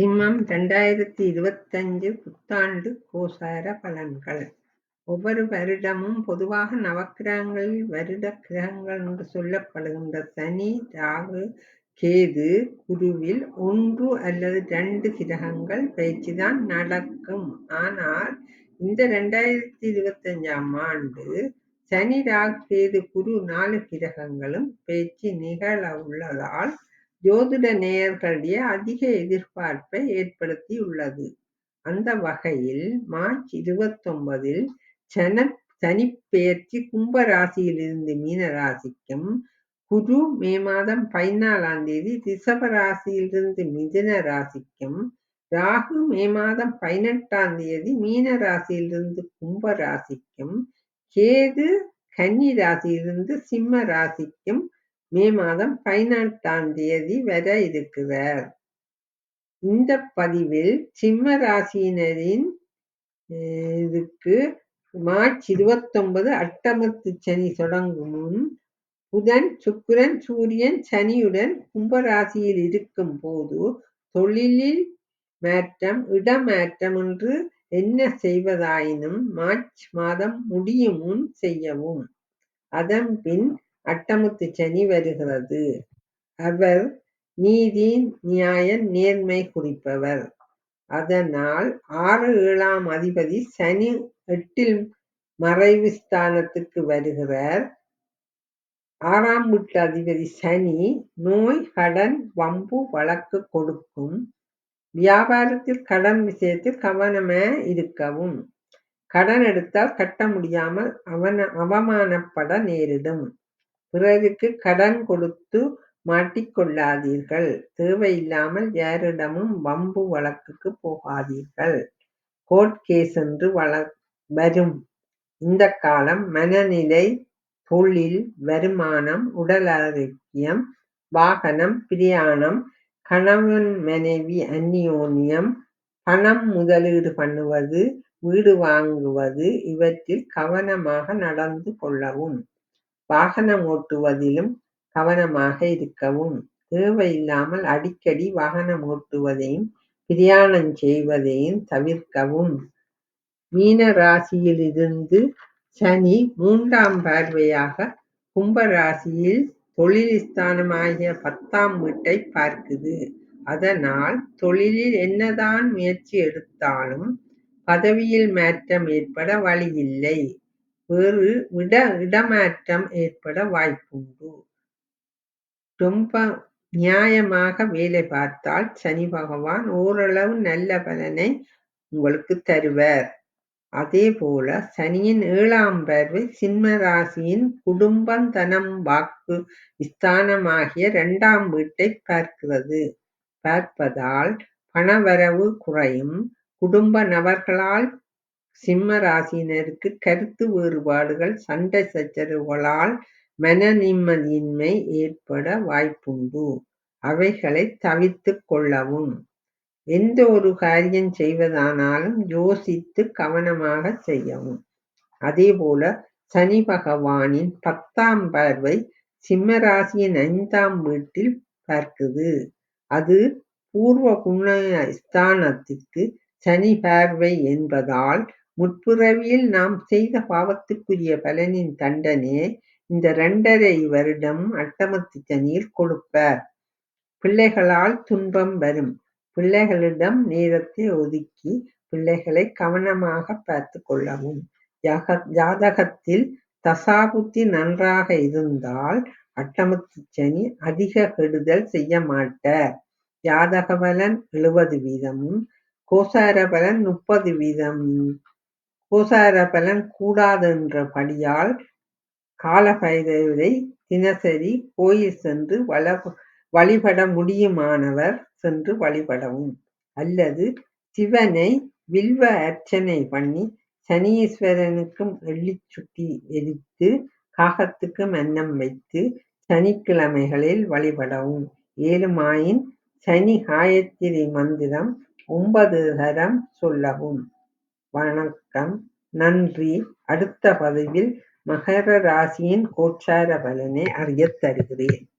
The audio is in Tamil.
சிம்மம் இரண்டாயிரத்து இருபத்தஞ்சு புத்தாண்டு கோசார பலன்கள் ஒவ்வொரு வருடமும் பொதுவாக நவக்கிரகங்களில் வருட கிரகங்கள் என்று சொல்லப்படுகின்ற சனி, ராகு, கேது, குருவில் ஒன்று அல்லது இரண்டு கிரகங்கள் பயிற்சிதான் நடக்கும். ஆனால் இந்த ரெண்டாயிரத்தி இருபத்தஞ்சாம் ஆண்டு சனி, ராகு, கேது, குரு நாலு கிரகங்களும் பயிற்சி நிகழவுள்ளதால் ஜோதிட நேயர்களிடையே அதிக எதிர்பார்ப்பை ஏற்படுத்தியுள்ளது. அந்த வகையில் மார்ச் இருபத்தொன்பதில் சனிப்பெயர்ச்சி கும்ப ராசியிலிருந்து மீன ராசிக்கும், குரு மே மாதம் பதினாலாம் தேதி ரிஷப ராசியிலிருந்து மிதுன ராசிக்கும், ராகு மே மாதம் பதினெட்டாம் தேதி மீன ராசியிலிருந்து கும்ப ராசிக்கும், கேது கன்னி ராசியிலிருந்து சிம்ம ராசிக்கும் மே மாதம் பதினெட்டாம் தேதி வர இருக்கிறார். இந்த பதிவில் சிம்ம ராசியினரின் இதுக்கு மார்ச் இருபத்தொன்பது அட்டமத்து சனி தொடங்கும் முன் புதன் சுக்கிரன் சூரியன் சனியுடன் கும்பராசியில் இருக்கும் போது தொழிலில் மாற்றம் இடமாற்றம் என்று என்ன செய்வதாயினும் மார்ச் மாதம் முடியும் முன் செய்யவும் அதன் பின் அட்டமுத்து சனி வருகிறது. அவர் நீதி நியாயம் நேர்மை குறிப்பவர். அதனால் ஆறு ஏழாம் அதிபதி சனி எட்டில் மறைவு ஸ்தானத்துக்கு வருகிறார். ஆறாம் வீட்டு அதிபதி சனி நோய் கடன் வம்பு வழக்கு கொடுக்கும். வியாபாரத்தில் கடன் விஷயத்தில் கவனமா இருக்கவும். கடன் எடுத்தால் கட்ட முடியாமல் அவன அவமானப்பட நேரிடும். பிறருக்கு கடன் கொடுத்து மாட்டிக்கொள்ளாதீர்கள். தேவையில்லாமல் யாரிடமும் வம்பு வழக்குக்கு போகாதீர்கள். கோர்ட் கேஸ் என்று வரும். இந்த காலம் மனநிலை தொழில் வருமானம் உடல் ஆரோக்கியம் வாகனம் பிரயாணம் கணவன் மனைவி அந்நியோன்யம் பணம் முதலீடு பண்ணுவது வீடு வாங்குவது இவற்றில் கவனமாக நடந்து கொள்ளவும். வாகனம் ஓட்டுவதிலும் கவனமாக இருக்கவும். தேவையில்லாமல் அடிக்கடி வாகனம் ஓட்டுவதையும் பிரயாணம் செய்வதையும் தவிர்க்கவும். மீன ராசியிலிருந்து சனி மூன்றாம் பார்வையாக கும்ப ராசியில் தொழில் ஸ்தானமாகிய பத்தாம் வீட்டை பார்க்குது. அதனால் தொழிலில் என்னதான் முயற்சி எடுத்தாலும் பதவியில் மாற்றம் ஏற்பட வழியில்லை வேறு இட இடமாற்றம் ஏற்பட வாய்ப்புண்டு. ரொம்ப நியாயமாக வேலை பார்த்தால் சனி பகவான் ஓரளவு நல்ல பலனை உங்களுக்கு தருவார். அதே போல சனியின் ஏழாம் பார்வை சிம்ம ராசியின் குடும்பம் தனம் வாக்கு ஸ்தானமாகிய இரண்டாம் வீட்டை பார்க்கிறது. பார்ப்பதால் பணவரவு குறையும். குடும்ப நபர்களால் சிம்ம ராசியினருக்கு கருத்து வேறுபாடுகள் சண்டை சச்சரவுகளால் மன நிம்மதியின்மை ஏற்பட வாய்ப்புண்டு. அவைகளை தவிர்த்துக் கொள்ளவும். எந்த ஒரு காரியம் செய்வதானாலும் யோசித்து கவனமாக செய்யவும். அதேபோல சனி பகவானின் பத்தாம் பார்வை சிம்மராசியின் ஐந்தாம் வீட்டில் பார்க்குது. அது பூர்வ புண்ணிய ஸ்தானத்திற்கு சனி பார்வை என்பதால் முற்பிறவியில் நாம் செய்த பாவத்துக்குரிய பலனின் தண்டனை இந்த இரண்டரை வருடம் அட்டமத்து சனியில் கொடுப்பார் பிள்ளைகளால் துன்பம் வரும். பிள்ளைகளிடம் நேரத்தை ஒதுக்கி பிள்ளைகளை கவனமாக பார்த்து கொள்ளவும். ஜாதகத்தில் தசாபுத்தி நன்றாக இருந்தால் அட்டமத்து சனி அதிக கெடுதல் செய்ய மாட்டார். ஜாதக பலன் எழுபது வீதமும் கோசார பலன் முப்பது வீதம் கோசார பலன் கூடாதென்றபடியால் காலபைரவரை தினசரி கோயில் சென்று வழிபட முடியுமானவர் சென்று வழிபடவும். அல்லது சிவனை வில்வ அர்ச்சனை பண்ணி சனீஸ்வரனுக்கும் எள்ளிச் சுட்டி எரித்து காகத்துக்கும் அன்னம் வைத்து சனிக்கிழமைகளில் வழிபடவும். ஏழுமாயின் சனி காயத்திரி மந்திரம் ஒன்பது தரம் சொல்லவும். வணக்கம். நன்றி. அடுத்த பதிவில் மகர ராசியின் கோச்சார பலனை அறியத் தருகிறேன்.